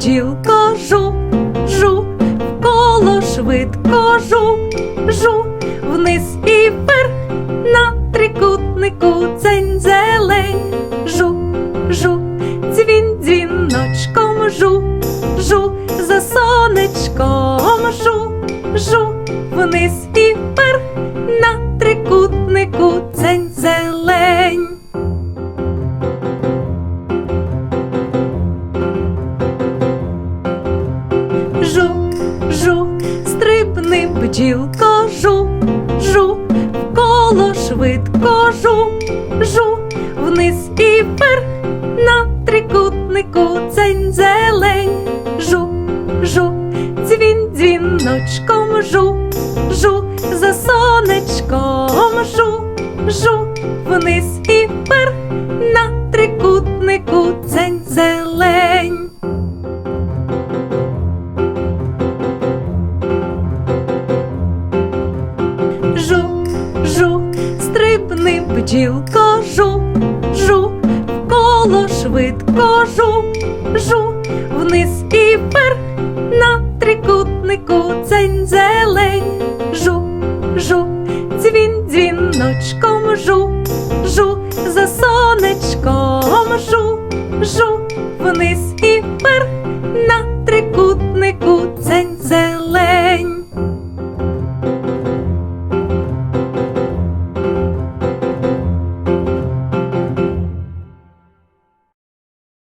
бджілко, жу, жу, коло швидко жу, жу, вниз і вверх на трикутнику дзень зелень, жу, жу, дзвін дзвіночком жу, жу, за сонечком жу, жу, вниз і вверх на трикутнику бджілко, жу, жу, коло швидко жу, жу, вниз і вверх на трикутнику дзень зелень, жу, жу, дзвін дзвіночком жу, жу, за сонечком жу, жу, вниз і вверх на трикутнику Бджілко жу, жу, вколо швидко жу, жу, вниз і вверх на трикутнику цень зелень, жу, жу, дзвін дзвіночком жу, жу, за сонечком жу, жу, вниз і вверх на трикутнику.